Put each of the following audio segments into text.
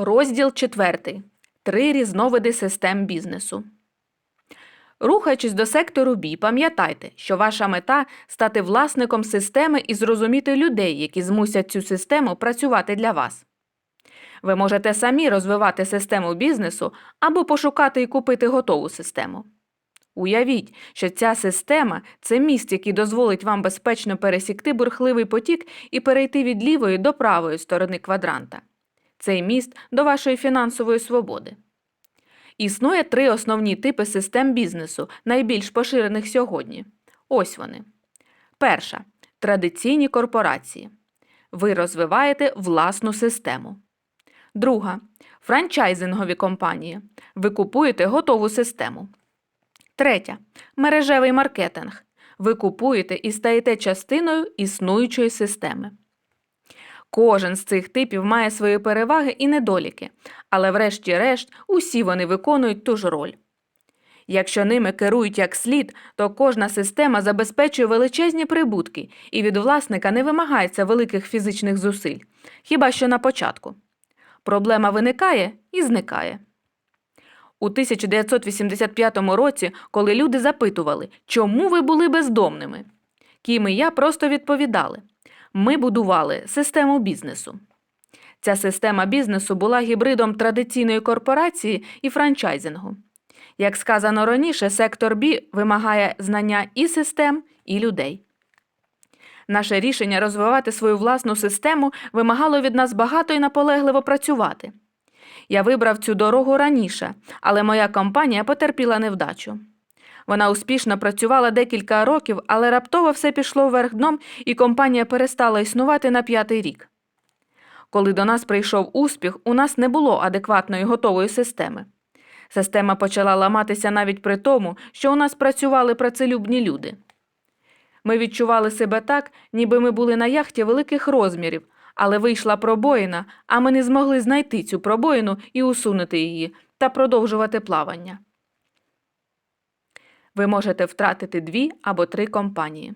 Розділ 4. Три різновиди систем бізнесу. Рухаючись до сектору B, пам'ятайте, що ваша мета стати власником системи і зрозуміти людей, які змусять цю систему працювати для вас. Ви можете самі розвивати систему бізнесу або пошукати і купити готову систему. Уявіть, що ця система це міст, який дозволить вам безпечно пересікти бурхливий потік і перейти від лівої до правої сторони квадранта. Цей міст до вашої фінансової свободи. Існує три основні типи систем бізнесу, найбільш поширених сьогодні. Ось вони. Перша традиційні корпорації. Ви розвиваєте власну систему. Друга франчайзингові компанії. Ви купуєте готову систему. Третя мережевий маркетинг. Ви купуєте і стаєте частиною існуючої системи. Кожен з цих типів має свої переваги і недоліки, але врешті-решт усі вони виконують ту ж роль. Якщо ними керують як слід, то кожна система забезпечує величезні прибутки і від власника не вимагається великих фізичних зусиль, хіба що на початку. Проблема виникає і зникає. У 1985 році, коли люди запитували, чому ви були бездомними, Кім і я просто відповідали ми будували систему бізнесу. Ця система бізнесу була гібридом традиційної корпорації і франчайзингу. Як сказано раніше, сектор B вимагає знання і систем, і людей. Наше рішення розвивати свою власну систему вимагало від нас багато і наполегливо працювати. Я вибрав цю дорогу раніше, але моя компанія потерпіла невдачу. Вона успішно працювала декілька років, але раптово все пішло вверх дном, і компанія перестала існувати на п'ятий рік. Коли до нас прийшов успіх, у нас не було адекватної готової системи. Система почала ламатися навіть при тому, що у нас працювали працелюбні люди. Ми відчували себе так, ніби ми були на яхті великих розмірів, але вийшла пробоїна, а ми не змогли знайти цю пробоїну і усунути її та продовжувати плавання. Ви можете втратити дві або три компанії.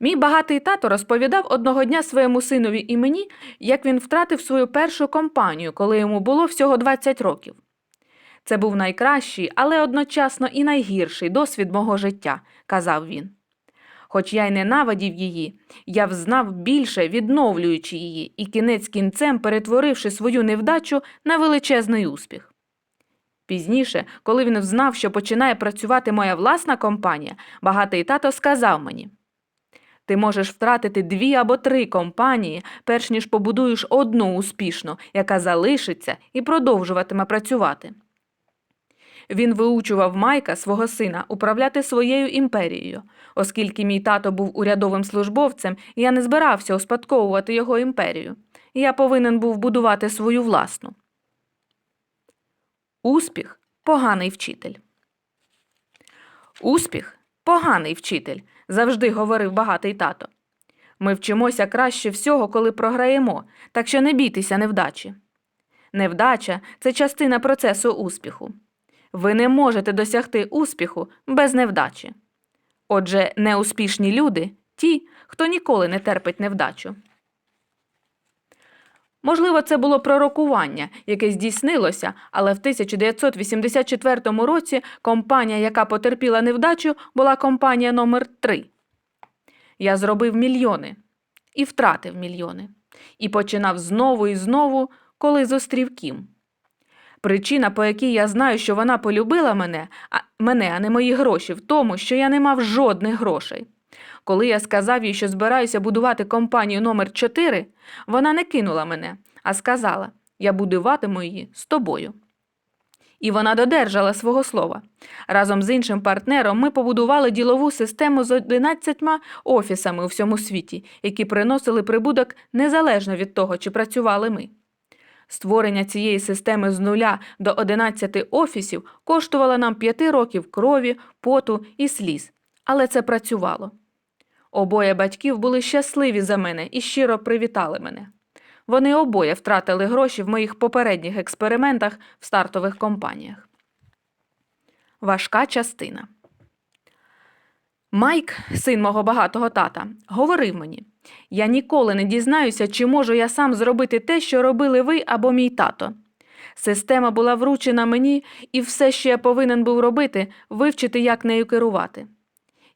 Мій багатий тато розповідав одного дня своєму синові і мені, як він втратив свою першу компанію, коли йому було всього 20 років. Це був найкращий, але одночасно і найгірший досвід мого життя, казав він. Хоч я й ненавидів її, я взнав більше, відновлюючи її, і кінець кінцем перетворивши свою невдачу на величезний успіх. Пізніше, коли він взнав, що починає працювати моя власна компанія, багатий тато сказав мені ти можеш втратити дві або три компанії, перш ніж побудуєш одну успішну, яка залишиться і продовжуватиме працювати. Він виучував Майка, свого сина, управляти своєю імперією. Оскільки мій тато був урядовим службовцем, я не збирався успадковувати його імперію. Я повинен був будувати свою власну. Успіх поганий вчитель. Успіх поганий вчитель, завжди говорив багатий тато. Ми вчимося краще всього, коли програємо, так що не бійтеся невдачі. Невдача це частина процесу успіху. Ви не можете досягти успіху без невдачі. Отже, неуспішні люди ті, хто ніколи не терпить невдачу. Можливо, це було пророкування, яке здійснилося, але в 1984 році компанія, яка потерпіла невдачу, була компанія номер 3 Я зробив мільйони і втратив мільйони. І починав знову і знову, коли зустрів Кім. Причина, по якій я знаю, що вона полюбила мене, а мене, а не мої гроші, в тому, що я не мав жодних грошей. Коли я сказав їй, що збираюся будувати компанію номер 4 вона не кинула мене, а сказала я будуватиму її з тобою. І вона додержала свого слова. Разом з іншим партнером ми побудували ділову систему з 11 офісами у всьому світі, які приносили прибуток незалежно від того, чи працювали ми. Створення цієї системи з нуля до 11 офісів коштувало нам 5 років крові, поту і сліз, але це працювало. Обоє батьків були щасливі за мене і щиро привітали мене. Вони обоє втратили гроші в моїх попередніх експериментах в стартових компаніях. Важка частина. Майк, син мого багатого тата, говорив мені Я ніколи не дізнаюся, чи можу я сам зробити те, що робили ви або мій тато. Система була вручена мені, і все, що я повинен був робити, вивчити, як нею керувати.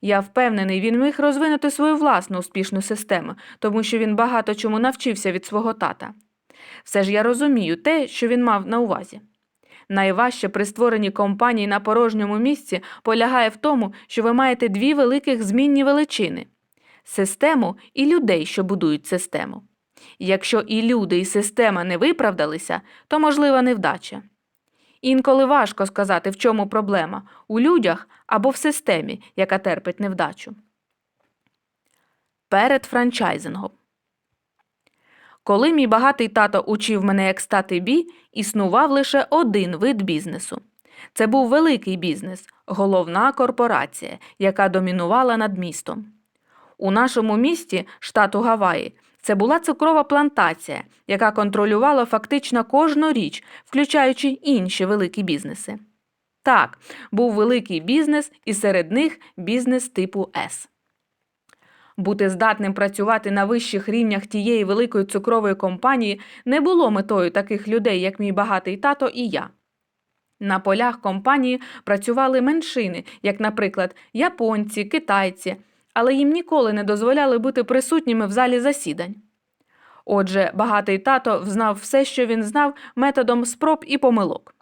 Я впевнений, він міг розвинути свою власну успішну систему, тому що він багато чому навчився від свого тата. Все ж я розумію те, що він мав на увазі. Найважче при створенні компанії на порожньому місці полягає в тому, що ви маєте дві великих змінні величини систему і людей, що будують систему. Якщо і люди, і система не виправдалися, то можлива невдача. Інколи важко сказати, в чому проблема у людях або в системі, яка терпить невдачу. Перед франчайзингом. Коли мій багатий тато учив мене, як стати бі, існував лише один вид бізнесу. Це був великий бізнес, головна корпорація, яка домінувала над містом. У нашому місті, штату Гаваї, це була цукрова плантація, яка контролювала фактично кожну річ, включаючи інші великі бізнеси. Так, був великий бізнес, і серед них бізнес типу С. Бути здатним працювати на вищих рівнях тієї великої цукрової компанії не було метою таких людей, як мій багатий тато і я. На полях компанії працювали меншини, як, наприклад, японці, китайці, але їм ніколи не дозволяли бути присутніми в залі засідань. Отже, багатий тато знав все, що він знав, методом спроб і помилок.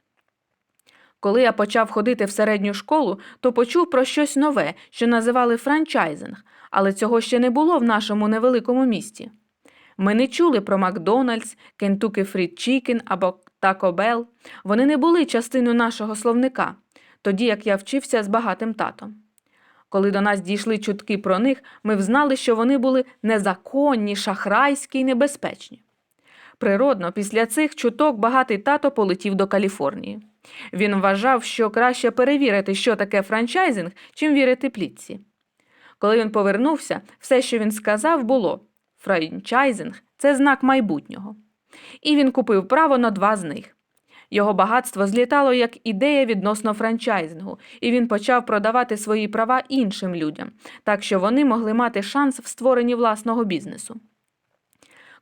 Коли я почав ходити в середню школу, то почув про щось нове, що називали франчайзинг, але цього ще не було в нашому невеликому місті. Ми не чули про Макдональдс, Kentucky Fried Chicken або Taco Bell. Вони не були частиною нашого словника, тоді як я вчився з багатим татом. Коли до нас дійшли чутки про них, ми взнали, що вони були незаконні, шахрайські і небезпечні. Природно, після цих чуток багатий тато полетів до Каліфорнії. Він вважав, що краще перевірити, що таке франчайзинг, чим вірити плітці. Коли він повернувся, все, що він сказав, було франчайзинг це знак майбутнього. І він купив право на два з них. Його багатство злітало як ідея відносно франчайзингу, і він почав продавати свої права іншим людям, так що вони могли мати шанс в створенні власного бізнесу.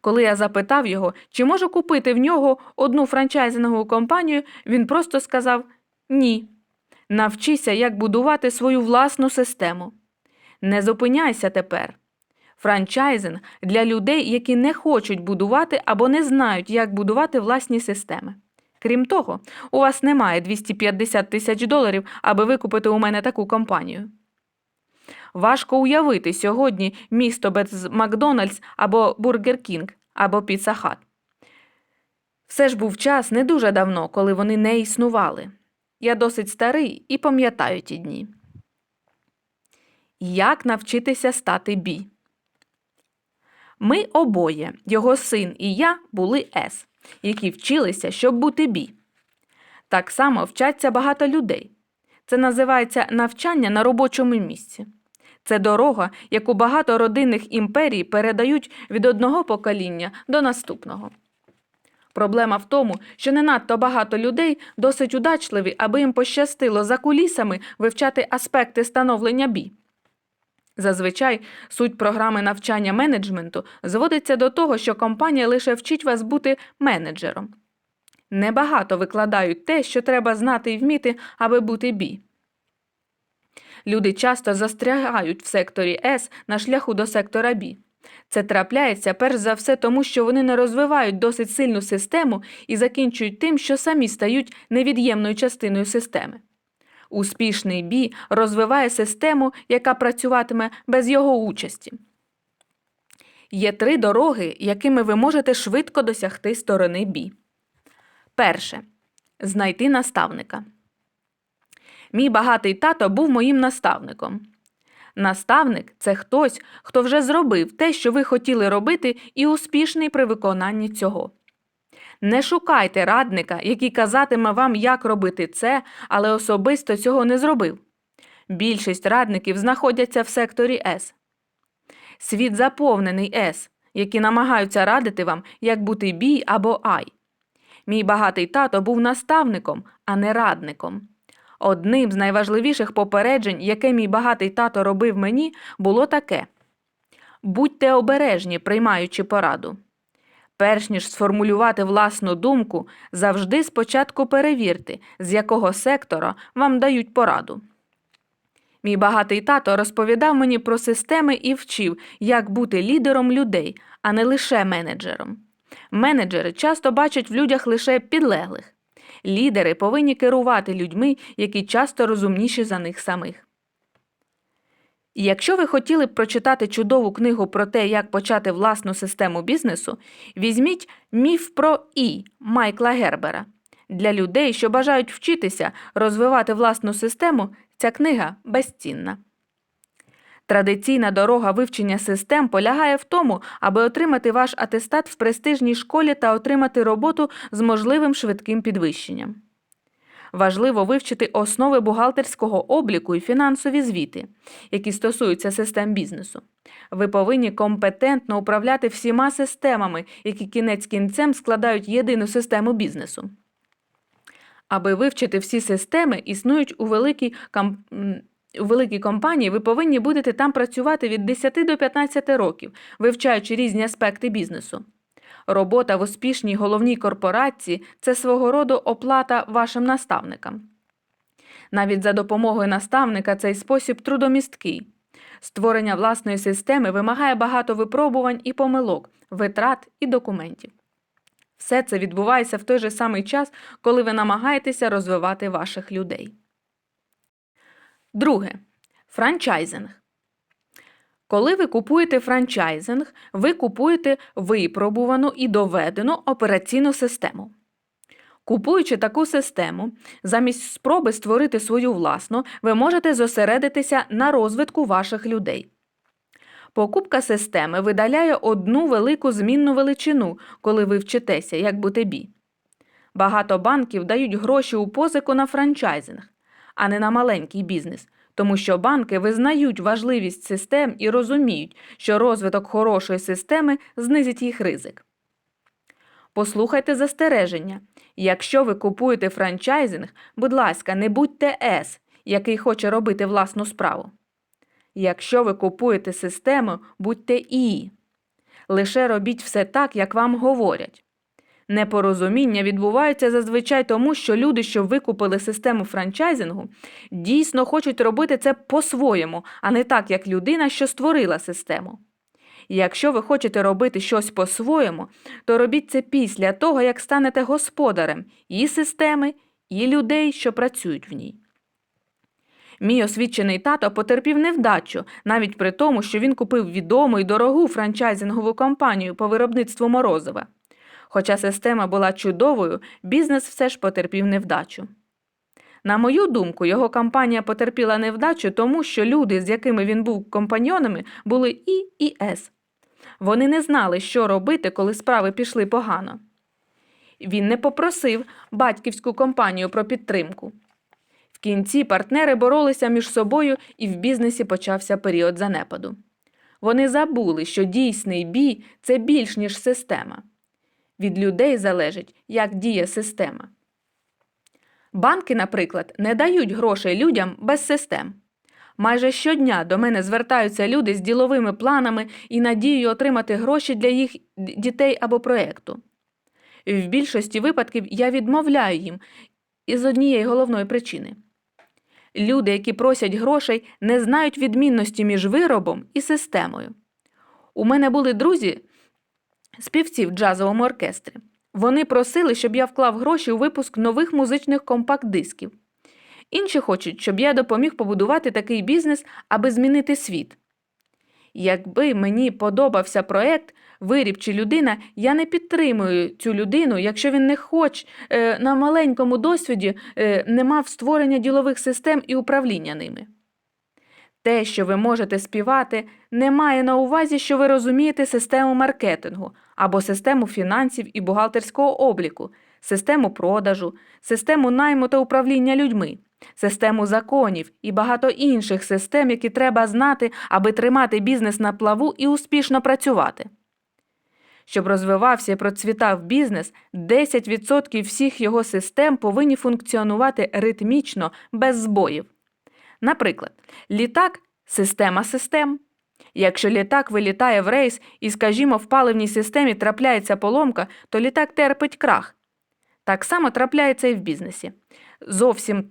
Коли я запитав його, чи можу купити в нього одну франчайзингову компанію, він просто сказав ні. Навчися, як будувати свою власну систему. Не зупиняйся тепер. Франчайзинг для людей, які не хочуть будувати або не знають, як будувати власні системи. Крім того, у вас немає 250 тисяч доларів, аби викупити у мене таку компанію. Важко уявити сьогодні місто без Макдональдс або Бургер Кінг, або Піца Хат. Все ж був час не дуже давно, коли вони не існували. Я досить старий і пам'ятаю ті дні. Як навчитися стати бі? Ми обоє, його син і я, були С, які вчилися, щоб бути бі. Так само вчаться багато людей. Це називається навчання на робочому місці. Це дорога, яку багато родинних імперій передають від одного покоління до наступного. Проблема в тому, що не надто багато людей досить удачливі, аби їм пощастило за кулісами вивчати аспекти становлення бі. Зазвичай суть програми навчання менеджменту зводиться до того, що компанія лише вчить вас бути менеджером. Небагато викладають те, що треба знати і вміти, аби бути бі. Люди часто застрягають в секторі С на шляху до сектора Б. Це трапляється перш за все тому, що вони не розвивають досить сильну систему і закінчують тим, що самі стають невід'ємною частиною системи. Успішний бі розвиває систему, яка працюватиме без його участі. Є три дороги, якими ви можете швидко досягти сторони бі. Перше. Знайти наставника. Мій багатий тато був моїм наставником. Наставник це хтось, хто вже зробив те, що ви хотіли робити, і успішний при виконанні цього. Не шукайте радника, який казатиме вам, як робити це, але особисто цього не зробив. Більшість радників знаходяться в секторі С. Світ заповнений С, які намагаються радити вам, як бути бі або ай. Мій багатий тато був наставником, а не радником. Одним з найважливіших попереджень, яке мій багатий тато робив мені, було таке Будьте обережні, приймаючи пораду. Перш ніж сформулювати власну думку, завжди спочатку перевірте, з якого сектора вам дають пораду. Мій багатий тато розповідав мені про системи і вчив, як бути лідером людей, а не лише менеджером. Менеджери часто бачать в людях лише підлеглих. Лідери повинні керувати людьми, які часто розумніші за них самих. Якщо ви хотіли б прочитати чудову книгу про те, як почати власну систему бізнесу, візьміть міф про І Майкла Гербера. Для людей, що бажають вчитися розвивати власну систему, ця книга безцінна. Традиційна дорога вивчення систем полягає в тому, аби отримати ваш атестат в престижній школі та отримати роботу з можливим швидким підвищенням. Важливо вивчити основи бухгалтерського обліку і фінансові звіти, які стосуються систем бізнесу. Ви повинні компетентно управляти всіма системами, які кінець кінцем складають єдину систему бізнесу. Аби вивчити всі системи, існують у великій, кам... у великій компанії, ви повинні будете там працювати від 10 до 15 років, вивчаючи різні аспекти бізнесу. Робота в успішній головній корпорації це свого роду оплата вашим наставникам. Навіть за допомогою наставника цей спосіб трудомісткий. Створення власної системи вимагає багато випробувань і помилок, витрат і документів. Все це відбувається в той же самий час, коли ви намагаєтеся розвивати ваших людей. Друге. Франчайзинг. Коли ви купуєте франчайзинг, ви купуєте випробувану і доведену операційну систему. Купуючи таку систему, замість спроби створити свою власну, ви можете зосередитися на розвитку ваших людей. Покупка системи видаляє одну велику змінну величину, коли ви вчитеся, як бути бі. Багато банків дають гроші у позику на франчайзинг, а не на маленький бізнес, тому що банки визнають важливість систем і розуміють, що розвиток хорошої системи знизить їх ризик. Послухайте застереження. Якщо ви купуєте франчайзинг, будь ласка, не будьте С, який хоче робити власну справу. Якщо ви купуєте систему, будьте І. Лише робіть все так, як вам говорять. Непорозуміння відбуваються зазвичай тому, що люди, що викупили систему франчайзингу, дійсно хочуть робити це по-своєму, а не так, як людина, що створила систему. Якщо ви хочете робити щось по-своєму, то робіть це після того, як станете господарем і системи, і людей, що працюють в ній. Мій освічений тато потерпів невдачу, навіть при тому, що він купив відому і дорогу франчайзингову компанію по виробництву морозива. Хоча система була чудовою, бізнес все ж потерпів невдачу. На мою думку, його компанія потерпіла невдачу, тому що люди, з якими він був компаньонами, були І і С. Вони не знали, що робити, коли справи пішли погано. Він не попросив батьківську компанію про підтримку. В кінці партнери боролися між собою, і в бізнесі почався період занепаду. Вони забули, що дійсний бій це більш ніж система. Від людей залежить, як діє система. Банки, наприклад, не дають грошей людям без систем. Майже щодня до мене звертаються люди з діловими планами і надією отримати гроші для їх дітей або проєкту. В більшості випадків я відмовляю їм із однієї головної причини. Люди, які просять грошей, не знають відмінності між виробом і системою. У мене були друзі, співці в джазовому оркестрі. Вони просили, щоб я вклав гроші у випуск нових музичних компакт-дисків. Інші хочуть, щоб я допоміг побудувати такий бізнес, аби змінити світ. Якби мені подобався проект, виріб чи людина, я не підтримую цю людину, якщо він не хоч е, на маленькому досвіді е, не мав створення ділових систем і управління ними. Те, що ви можете співати, не має на увазі, що ви розумієте систему маркетингу або систему фінансів і бухгалтерського обліку, систему продажу, систему найму та управління людьми, систему законів і багато інших систем, які треба знати, аби тримати бізнес на плаву і успішно працювати. Щоб розвивався і процвітав бізнес, 10% всіх його систем повинні функціонувати ритмічно, без збоїв. Наприклад, літак система систем, Якщо літак вилітає в рейс і, скажімо, в паливній системі трапляється поломка, то літак терпить крах. Так само трапляється і в бізнесі. Зовсім,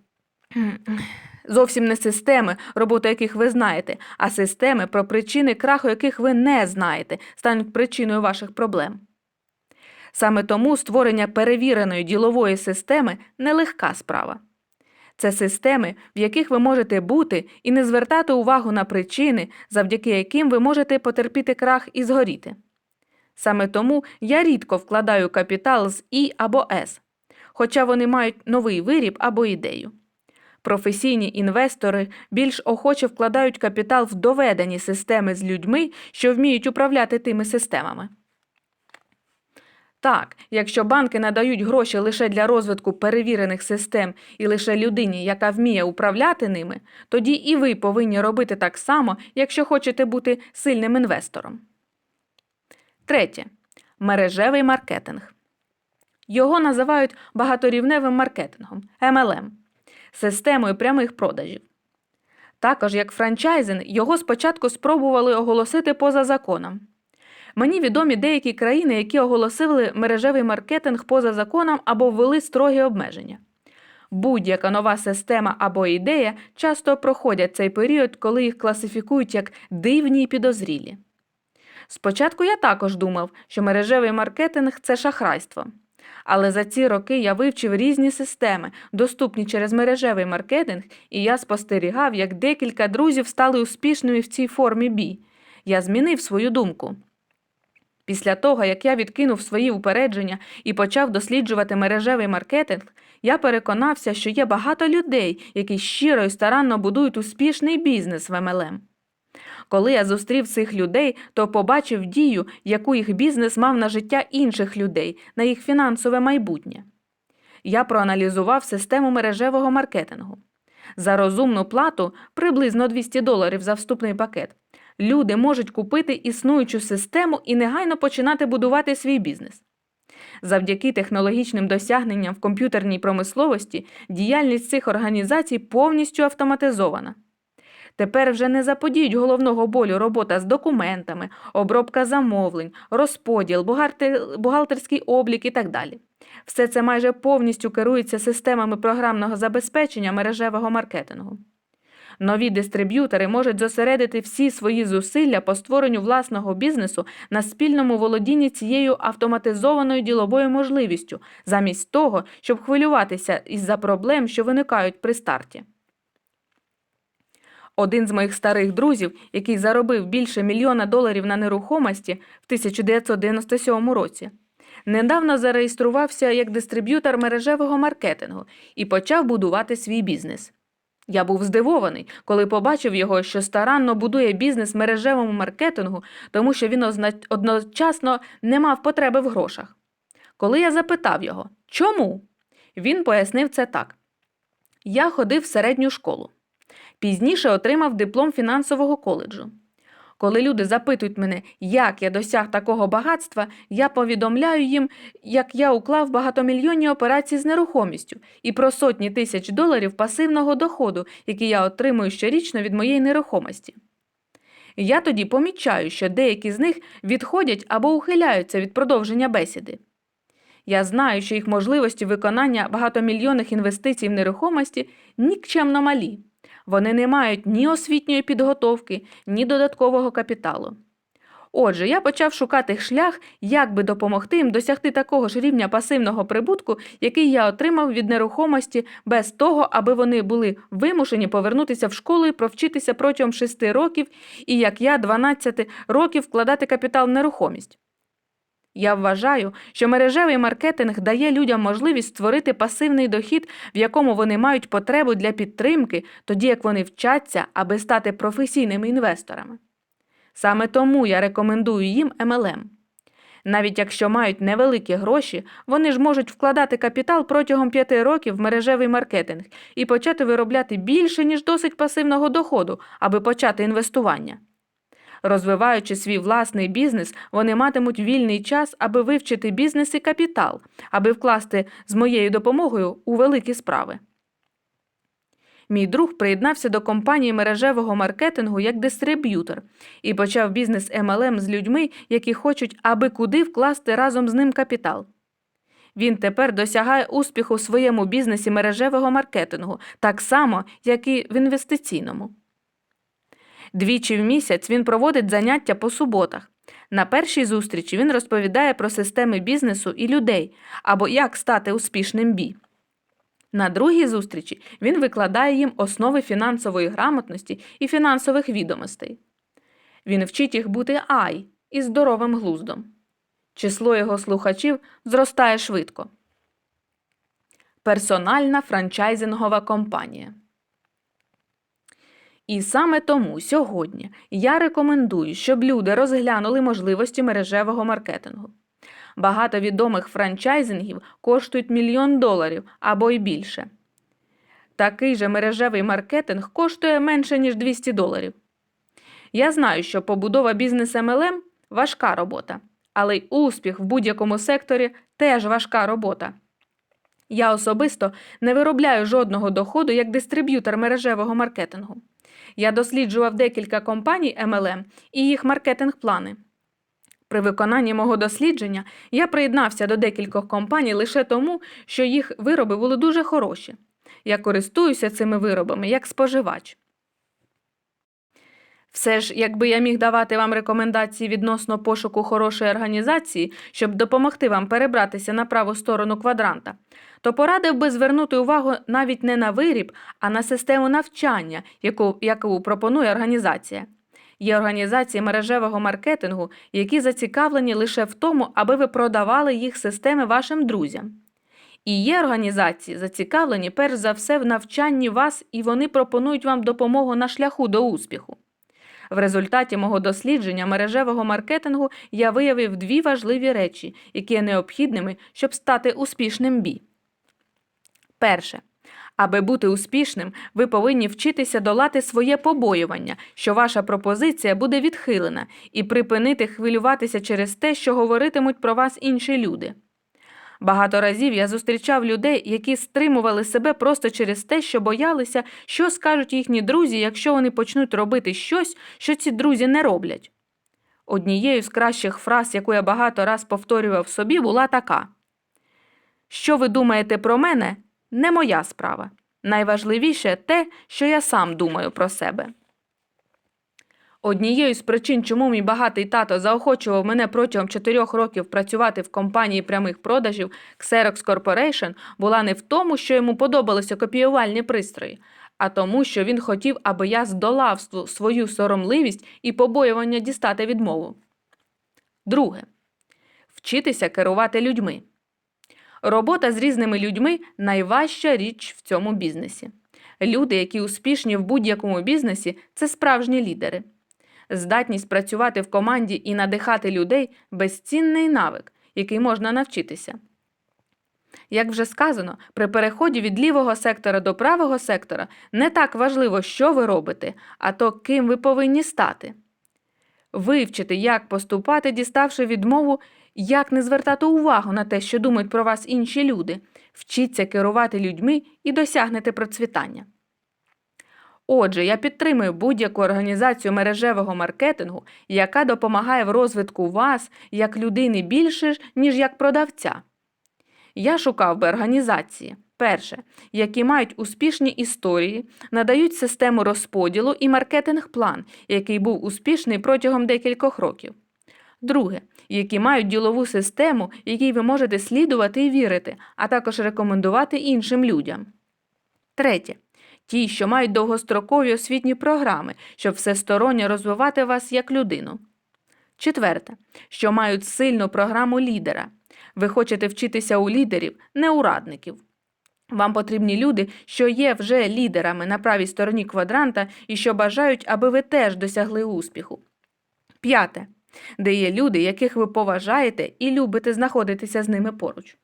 зовсім не системи, роботу яких ви знаєте, а системи, про причини краху яких ви не знаєте, стануть причиною ваших проблем. Саме тому створення перевіреної ділової системи нелегка справа. Це системи, в яких ви можете бути і не звертати увагу на причини, завдяки яким ви можете потерпіти крах і згоріти. Саме тому я рідко вкладаю капітал з І або С, хоча вони мають новий виріб або ідею. Професійні інвестори більш охоче вкладають капітал в доведені системи з людьми, що вміють управляти тими системами. Так, якщо банки надають гроші лише для розвитку перевірених систем і лише людині, яка вміє управляти ними, тоді і ви повинні робити так само, якщо хочете бути сильним інвестором. Третє. Мережевий маркетинг. Його називають багаторівневим маркетингом MLM – системою прямих продажів. Також як франчайзинг його спочатку спробували оголосити поза законом. Мені відомі деякі країни, які оголосили мережевий маркетинг поза законом або ввели строгі обмеження. Будь-яка нова система або ідея часто проходять цей період, коли їх класифікують як дивні і підозрілі. Спочатку я також думав, що мережевий маркетинг це шахрайство. Але за ці роки я вивчив різні системи, доступні через мережевий маркетинг, і я спостерігав, як декілька друзів стали успішними в цій формі бій. Я змінив свою думку. Після того, як я відкинув свої упередження і почав досліджувати мережевий маркетинг, я переконався, що є багато людей, які щиро і старанно будують успішний бізнес в MLM. Коли я зустрів цих людей, то побачив дію, яку їх бізнес мав на життя інших людей, на їх фінансове майбутнє. Я проаналізував систему мережевого маркетингу. За розумну плату приблизно 200 доларів за вступний пакет. Люди можуть купити існуючу систему і негайно починати будувати свій бізнес. Завдяки технологічним досягненням в комп'ютерній промисловості діяльність цих організацій повністю автоматизована. Тепер вже не заподіють головного болю робота з документами, обробка замовлень, розподіл, бухгалтерський облік і так далі. Все це майже повністю керується системами програмного забезпечення мережевого маркетингу. Нові дистриб'ютори можуть зосередити всі свої зусилля по створенню власного бізнесу на спільному володінні цією автоматизованою діловою можливістю, замість того, щоб хвилюватися із-за проблем, що виникають при старті. Один з моїх старих друзів, який заробив більше мільйона доларів на нерухомості в 1997 році, недавно зареєструвався як дистриб'ютор мережевого маркетингу і почав будувати свій бізнес. Я був здивований, коли побачив його, що старанно будує бізнес мережевому маркетингу, тому що він одночасно не мав потреби в грошах. Коли я запитав його, чому? Він пояснив це так: я ходив в середню школу. Пізніше отримав диплом фінансового коледжу. Коли люди запитують мене, як я досяг такого багатства, я повідомляю їм, як я уклав багатомільйонні операції з нерухомістю і про сотні тисяч доларів пасивного доходу, який я отримую щорічно від моєї нерухомості. Я тоді помічаю, що деякі з них відходять або ухиляються від продовження бесіди. Я знаю, що їх можливості виконання багатомільйонних інвестицій в нерухомості нікчемно малі. Вони не мають ні освітньої підготовки, ні додаткового капіталу. Отже, я почав шукати шлях, як би допомогти їм досягти такого ж рівня пасивного прибутку, який я отримав від нерухомості, без того, аби вони були вимушені повернутися в школу і провчитися протягом 6 років, і як я 12 років вкладати капітал в нерухомість. Я вважаю, що мережевий маркетинг дає людям можливість створити пасивний дохід, в якому вони мають потребу для підтримки, тоді як вони вчаться, аби стати професійними інвесторами. Саме тому я рекомендую їм MLM. Навіть якщо мають невеликі гроші, вони ж можуть вкладати капітал протягом 5 років в мережевий маркетинг і почати виробляти більше, ніж досить пасивного доходу, аби почати інвестування. Розвиваючи свій власний бізнес, вони матимуть вільний час, аби вивчити бізнес і капітал, аби вкласти з моєю допомогою у великі справи. Мій друг приєднався до компанії мережевого маркетингу як дистриб'ютор і почав бізнес MLM з людьми, які хочуть аби куди вкласти разом з ним капітал. Він тепер досягає успіху в своєму бізнесі мережевого маркетингу, так само, як і в інвестиційному. Двічі в місяць він проводить заняття по суботах. На першій зустрічі він розповідає про системи бізнесу і людей або як стати успішним бі. На другій зустрічі він викладає їм основи фінансової грамотності і фінансових відомостей. Він вчить їх бути ай і здоровим глуздом. Число його слухачів зростає швидко. Персональна франчайзингова компанія. І саме тому сьогодні я рекомендую, щоб люди розглянули можливості мережевого маркетингу. Багато відомих франчайзингів коштують мільйон доларів або й більше. Такий же мережевий маркетинг коштує менше, ніж 200 доларів. Я знаю, що побудова бізнес MLM – важка робота, але й успіх в будь-якому секторі теж важка робота. Я особисто не виробляю жодного доходу як дистриб'ютор мережевого маркетингу. Я досліджував декілька компаній MLM і їх маркетинг-плани. При виконанні мого дослідження я приєднався до декількох компаній лише тому, що їх вироби були дуже хороші. Я користуюся цими виробами як споживач. Все ж, якби я міг давати вам рекомендації відносно пошуку хорошої організації, щоб допомогти вам перебратися на праву сторону квадранта, то порадив би звернути увагу навіть не на виріб, а на систему навчання, яку, яку пропонує організація. Є організації мережевого маркетингу, які зацікавлені лише в тому, аби ви продавали їх системи вашим друзям. І є організації, зацікавлені перш за все в навчанні вас, і вони пропонують вам допомогу на шляху до успіху. В результаті мого дослідження мережевого маркетингу я виявив дві важливі речі, які є необхідними, щоб стати успішним бі. Перше. Аби бути успішним, ви повинні вчитися долати своє побоювання, що ваша пропозиція буде відхилена, і припинити хвилюватися через те, що говоритимуть про вас інші люди. Багато разів я зустрічав людей, які стримували себе просто через те, що боялися, що скажуть їхні друзі, якщо вони почнуть робити щось, що ці друзі не роблять. Однією з кращих фраз, яку я багато раз повторював собі, була така: Що ви думаєте про мене, не моя справа. Найважливіше те, що я сам думаю про себе. Однією з причин, чому мій багатий тато заохочував мене протягом чотирьох років працювати в компанії прямих продажів Xerox Corporation, була не в тому, що йому подобалися копіювальні пристрої, а тому, що він хотів, аби я здолав свою соромливість і побоювання дістати відмову. Друге. Вчитися керувати людьми. Робота з різними людьми найважча річ в цьому бізнесі. Люди, які успішні в будь-якому бізнесі, це справжні лідери. Здатність працювати в команді і надихати людей безцінний навик, який можна навчитися. Як вже сказано, при переході від лівого сектора до правого сектора не так важливо, що ви робите, а то ким ви повинні стати. Вивчити, як поступати, діставши відмову, як не звертати увагу на те, що думають про вас інші люди, вчіться керувати людьми і досягнете процвітання. Отже, я підтримую будь-яку організацію мережевого маркетингу, яка допомагає в розвитку вас як людини більше, ніж як продавця. Я шукав би організації. Перше, які мають успішні історії, надають систему розподілу і маркетинг-план, який був успішний протягом декількох років. Друге, які мають ділову систему, якій ви можете слідувати і вірити, а також рекомендувати іншим людям. Третє. Ті, що мають довгострокові освітні програми, щоб всесторонньо розвивати вас як людину. Четверте, що мають сильну програму лідера. Ви хочете вчитися у лідерів, не у радників. Вам потрібні люди, що є вже лідерами на правій стороні квадранта і що бажають, аби ви теж досягли успіху. П'яте. Де є люди, яких ви поважаєте і любите знаходитися з ними поруч.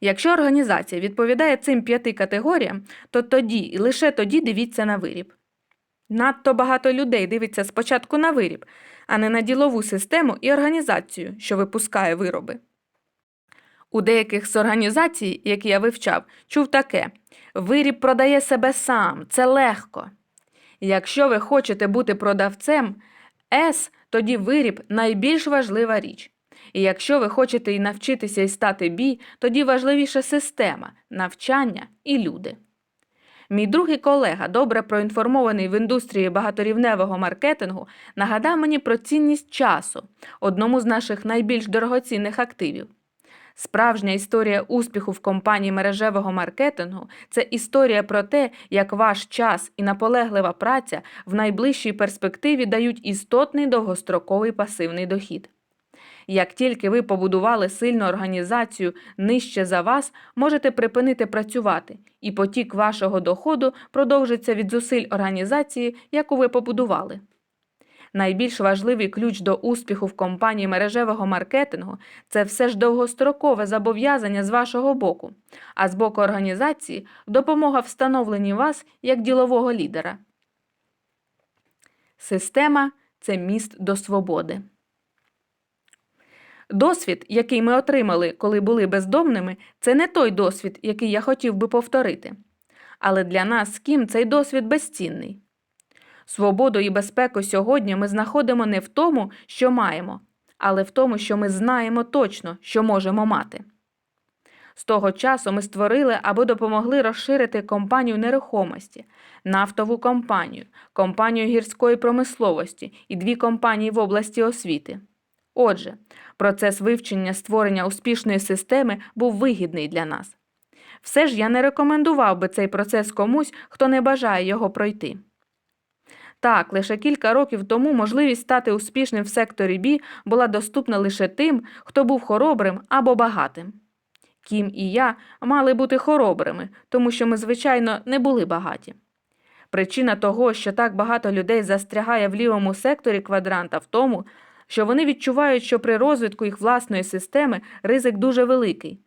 Якщо організація відповідає цим п'яти категоріям, то тоді і лише тоді дивіться на виріб. Надто багато людей дивиться спочатку на виріб, а не на ділову систему і організацію, що випускає вироби. У деяких з організацій, які я вивчав, чув таке: виріб продає себе сам, це легко. Якщо ви хочете бути продавцем, С, тоді виріб найбільш важлива річ. І якщо ви хочете і навчитися і стати бі, тоді важливіша система, навчання і люди. Мій другий колега, добре проінформований в індустрії багаторівневого маркетингу, нагадав мені про цінність часу, одному з наших найбільш дорогоцінних активів. Справжня історія успіху в компанії мережевого маркетингу це історія про те, як ваш час і наполеглива праця в найближчій перспективі дають істотний довгостроковий пасивний дохід. Як тільки ви побудували сильну організацію нижче за вас, можете припинити працювати, і потік вашого доходу продовжиться від зусиль організації, яку ви побудували. Найбільш важливий ключ до успіху в компанії мережевого маркетингу це все ж довгострокове зобов'язання з вашого боку, а з боку організації допомога встановленні вас як ділового лідера. Система це міст до свободи. Досвід, який ми отримали, коли були бездомними, це не той досвід, який я хотів би повторити. Але для нас з ким цей досвід безцінний. Свободу і безпеку сьогодні ми знаходимо не в тому, що маємо, але в тому, що ми знаємо точно, що можемо мати. З того часу ми створили або допомогли розширити компанію нерухомості, нафтову компанію, компанію гірської промисловості і дві компанії в області освіти. Отже, процес вивчення створення успішної системи був вигідний для нас. Все ж я не рекомендував би цей процес комусь, хто не бажає його пройти. Так, лише кілька років тому можливість стати успішним в секторі Бі була доступна лише тим, хто був хоробрим або багатим. Кім і я мали бути хоробрими, тому що ми, звичайно, не були багаті. Причина того, що так багато людей застрягає в лівому секторі квадранта, в тому, що вони відчувають, що при розвитку їх власної системи ризик дуже великий.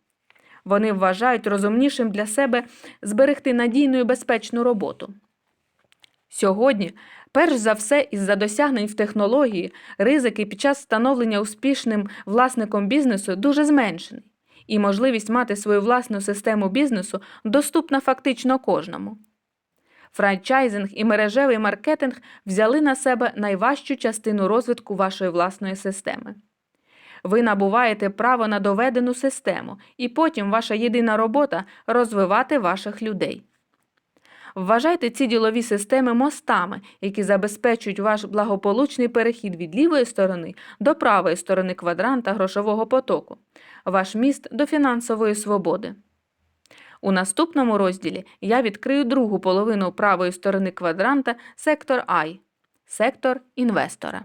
Вони вважають розумнішим для себе зберегти надійну і безпечну роботу. Сьогодні, перш за все, із-за досягнень в технології, ризики під час становлення успішним власником бізнесу дуже зменшений, і можливість мати свою власну систему бізнесу доступна фактично кожному. Франчайзинг і мережевий маркетинг взяли на себе найважчу частину розвитку вашої власної системи. Ви набуваєте право на доведену систему, і потім ваша єдина робота розвивати ваших людей. Вважайте ці ділові системи мостами, які забезпечують ваш благополучний перехід від лівої сторони до правої сторони квадранта грошового потоку, ваш міст до фінансової свободи. У наступному розділі я відкрию другу половину правої сторони квадранта сектор I – сектор інвестора.